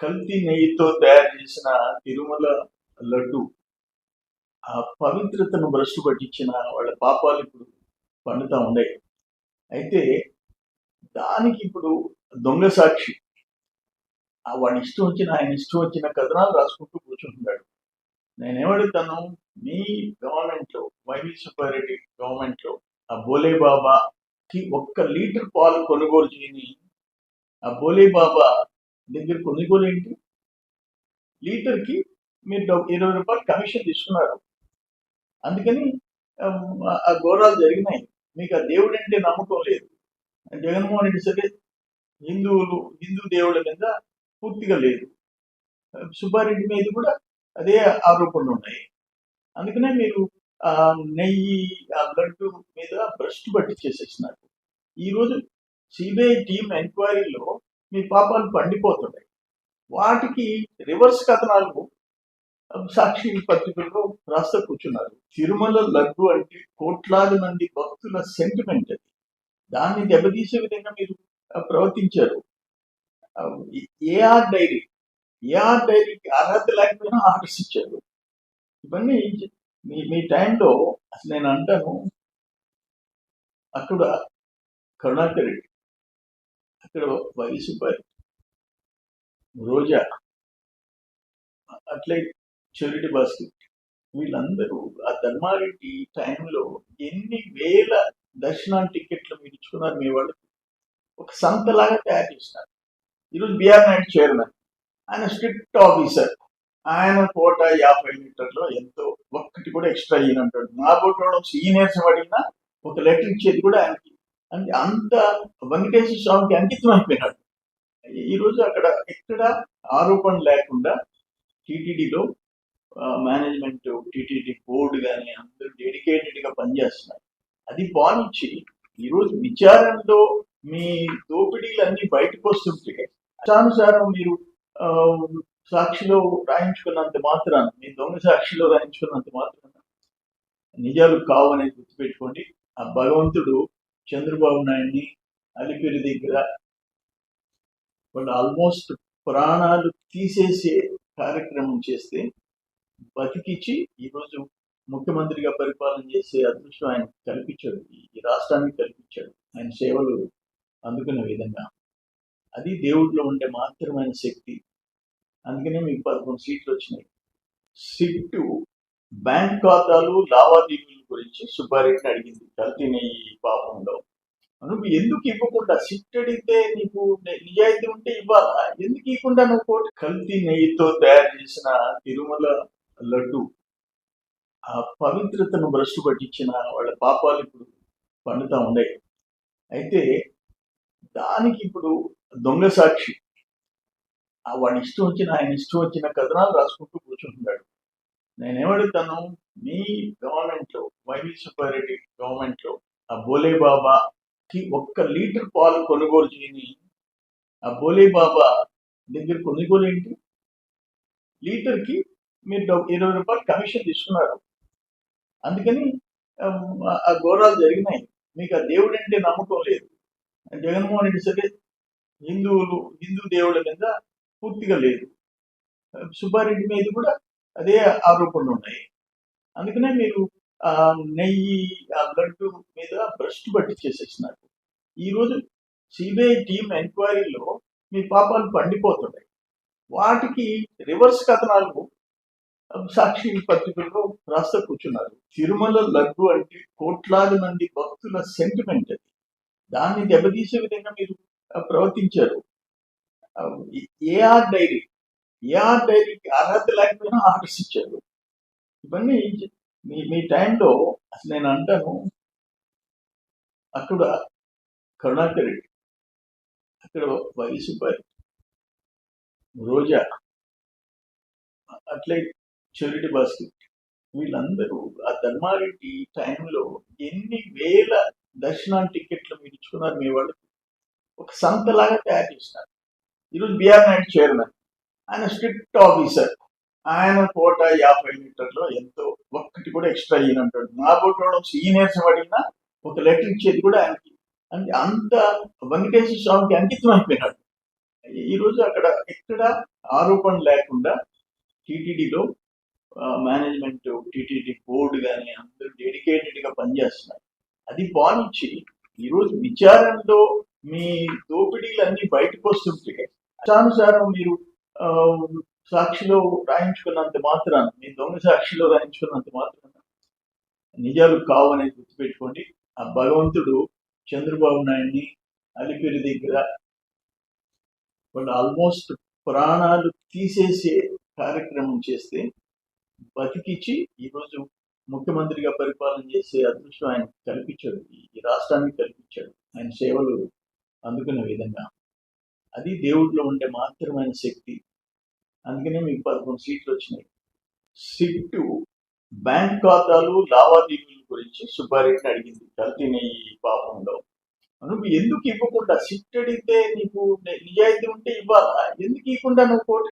కల్తీ నెయ్యితో తయారు చేసిన తిరుమల లడ్డు ఆ పవిత్రతను భ్రష్టు పట్టించిన వాళ్ళ పాపాలు ఇప్పుడు పండుతా ఉన్నాయి. అయితే దానికి ఇప్పుడు దొంగ సాక్షి ఆ వాడి ఇష్టం వచ్చిన ఆయన ఇష్టం వచ్చిన కథనాలు రాసుకుంటూ కూర్చుంటున్నాడు. నేనేమడుగుతాను మీ గవర్నమెంట్లో వైవి సుబ్బారెడ్డి గవర్నమెంట్ ఆ బోలే బాబాకి ఒక్క లీటర్ పాలు కొనుగోలు చేయని ఆ బోలే బాబా దగ్గర కొనుగోలు ఏంటి లీటర్కి మీరు డబ్బు- ఇరవై రూపాయలు కమిషన్ తీసుకున్నారు. అందుకని ఆ- ఘోరాలు జరిగినాయి. మీకు ఆ దేవుడు అంటే నమ్మకం లేదు. జగన్మోహన్ రెడ్డి సరే హిందువులు హిందూ దేవుళ్ళ మీద పూర్తిగా లేదు. సుబ్బారెడ్డి మీద కూడా అదే ఆరోపణలు ఉన్నాయి. అందుకనే మీరు ఆ నెయ్యి ఆ లడ్డు మీద భ్రష్టు పట్టించేసేసినారు. ఈరోజు సిబిఐ టీం ఎంక్వైరీలో మీ పాపాలు పండిపోతున్నాయి వాటికి రివర్స్ కథనాలు సాక్షి పత్రికల్లో రాస్తా కూర్చున్నారు. తిరుమల లడ్డు అంటే కోట్లాది మంది భక్తుల సెంటిమెంట్ అది. దాన్ని దెబ్బతీసే విధంగా మీరు ప్రవర్తించారు. ఏఆర్ డైరీ ఏఆర్ డైరీకి అర్హత లేకపోయినా ఆర్డర్స్ ఇచ్చారు. ఇవన్నీ మీ మీ టైంలో అసలు నేను అంటాను అక్కడ కరుణాకర్ రెడ్డి అక్కడ వయసుపై రోజా అట్లే చెరిటి బాస్కెట్ వీళ్ళందరూ ఆ ధర్మారెడ్డి టైంలో ఎన్ని వేల దర్శనం టికెట్లు మీరు ఇచ్చుకున్నారు మీ వాళ్ళు? ఒక సంతలాగా తయారు చేసినారు. ఈరోజు బీఆర్ నాయుడు చైర్మన్. ఆయన స్ట్రిక్ట్ ఆఫీసర్. ఆయన కోట యాభై మీటర్లో ఎంతో ఒక్కటి కూడా ఎక్స్ట్రా ఈయనంటాడు. నా బోట్లో సీనియర్స్ అడిగినా ఒక లెటర్ ఇచ్చేది కూడా ఆయనకి అంటే అంత వెంకటేశ్వర స్వామికి అంకితం అయిపోయినాడు ఈ రోజు అక్కడ ఎక్కడ ఆరోపణ లేకుండా టీటీడీలో మేనేజ్మెంట్ టీటీడీ బోర్డు కానీ అందరూ డెడికేటెడ్గా పనిచేస్తున్నారు. అది బానిచ్చి ఈరోజు విచారణలో మీ దోపిడీలు అన్ని బయటకు వస్తుంటే ఇష్టానుసారం మీరు సాక్షిలో రాయించుకున్నంత మాత్రాన మీ దొంగ సాక్షిలో రాయించుకున్నంత మాత్రాన నిజాలు కావు అనేది గుర్తుపెట్టుకోండి. ఆ భగవంతుడు చంద్రబాబు నాయుడిని అలిపిరి దగ్గర వాళ్ళు ఆల్మోస్ట్ ప్రాణాలు తీసేసే కార్యక్రమం చేస్తే బతికిచ్చి ఈరోజు ముఖ్యమంత్రిగా పరిపాలన చేసే అదృష్టం ఆయన కల్పించాడు. ఈ రాష్ట్రానికి కల్పించాడు. ఆయన సేవలు అందుకునే విధంగా. అది దేవుడిలో ఉండే మాత్రమైన శక్తి. అందుకనే మీకు పదకొండు సీట్లు వచ్చినాయి. సిట్టు బ్యాంక్ ఖాతాలు లావాదేవీల గురించి సుబ్బారెడ్డిని అడిగింది. కల్తీ నెయ్యి పాపంలో. నువ్వు ఎందుకు ఇవ్వకుండా? సిట్ అడిగితే నీకు నిజాయితీ ఉంటే ఇవ్వాలా? ఎందుకు ఇవ్వకుండా నువ్వు కోటి కల్తీ నెయ్యితో తయారు చేసిన తిరుమల లడ్డు ఆ పవిత్రతను భ్రష్టు పట్టించిన వాళ్ళ పాపాలు ఇప్పుడు పండుతా ఉన్నాయి. అయితే దానికి ఇప్పుడు దొంగ సాక్షి ఆ వాడి ఇష్టం వచ్చిన ఆయన ఇష్టం వచ్చిన కథనాలు రాసుకుంటూ కూర్చుంటున్నాడు. నేనేమడుగుతాను? మీ గవర్నమెంట్లో వైవి సుబ్బారెడ్డి గవర్నమెంట్ ఆ బోలే బాబాకి ఒక్క లీటర్ పాలు కొనుగోలు చేయని ఆ బోలే బాబా దగ్గర కొనుగోలు ఏంటి? లీటర్కి మీరు డబ్బు- ఇరవై రూపాయలు కమిషన్ తీసుకున్నారు. అందుకని ఆ- ఆ ఘోరాలు జరిగినాయి. మీకు ఆ దేవుడు అంటే నమ్మకం లేదు. జగన్మోహన్ రెడ్డి సరే హిందువులు హిందూ దేవుళ్ళ మీద పూర్తిగా లేదు. సుబ్బారెడ్డి మీద కూడా అదే ఆరోపణలు ఉన్నాయి అందుకనే మీరు ఆ నెయ్యి ఆ లడ్డు మీద భ్రష్టు పట్టించేసేసినారు. ఈరోజు సిబిఐ టీం ఎంక్వైరీలో మీ పాపాలు పండిపోతున్నాయి. వాటికి రివర్స్ కథనాలు సాక్షి పత్రికల్లో రాస్తా కూర్చున్నారు. తిరుమల లడ్డు అంటే కోట్లాది మంది భక్తుల సెంటిమెంట్ అది. దాన్ని దెబ్బతీసే విధంగా మీరు ప్రవర్తించారు. ఏఆర్ డైరీ ఏఆర్ డైరీకి అర్హత లేకపోయినా ఆర్డర్స్ ఇచ్చారు. ఇవన్నీ మీ మీ టైంలో అసలు నేను అంటాను అక్కడ కరుణాకర్ రెడ్డి అక్కడ వయసు రోజా అట్లే చెరిటి బాస్కెట్ వీళ్ళందరూ ఆ ధర్మారెడ్డి టైంలో ఎన్ని వేల దర్శనం టికెట్లు మీరు ఇచ్చుకున్నారు మీ వాళ్ళకి? ఒక సంతలాగా తయారు చేసినారు. ఈరోజు బీఆర్ నాయుడు చైర్మన్. ఆయన స్ట్రిక్ట్ ఆఫీసర్. ఆయన కోట యాభై మీటర్లో ఎంతో ఒక్కటి కూడా ఎక్స్ట్రా ఈయనంటాడు నా బోట్లో సీనియర్స్ పడినా ఒక లెటర్ ఇచ్చేది కూడా ఆయనకి. అంటే అంత వెంకటేశ్వర స్వామికి అంకితం అయిపోయినాడు. ఈ రోజు అక్కడ ఎక్కడ ఆరోపణ లేకుండా టీటీడీలో మేనేజ్మెంట్ టీటీడీ బోర్డు కానీ అందరూ డెడికేటెడ్గా పనిచేస్తున్నారు. అది పాలించి ఈరోజు విచారణలో మీ దోపిడీలు అన్ని బయటకు వస్తుంటే ఇష్టానుసారం మీరు సాక్షిలో రాయించుకున్నంత మాత్రాన మీ దొంగ సాక్షిలో రాయించుకున్నంత మాత్రాన నిజాలు కావు గుర్తుపెట్టుకోండి. ఆ భగవంతుడు చంద్రబాబు నాయుడిని అలిపిరి దగ్గర వాళ్ళు ఆల్మోస్ట్ ప్రాణాలు తీసేసే కార్యక్రమం చేస్తే బతికిచ్చి ఈరోజు ముఖ్యమంత్రిగా పరిపాలన చేసే అదృష్టం ఆయన కల్పించాడు. ఈ రాష్ట్రానికి కల్పించాడు. ఆయన సేవలు అందుకునే విధంగా. అది దేవుడిలో ఉండే మాత్రమైన శక్తి. అందుకనే మీకు పదకొండు సీట్లు వచ్చినాయి. సిట్టు బ్యాంక్ ఖాతాలు లావాదేవీల గురించి సుబ్బారెడ్డిని అడిగింది. కల్తీని ఈ పాపంలో. నువ్వు ఎందుకు ఇవ్వకుండా? సిట్ అడిగితే నీకు నిజాయితీ ఉంటే ఇవ్వాలా? ఎందుకు ఇవ్వకుండా నువ్వు కోర్టు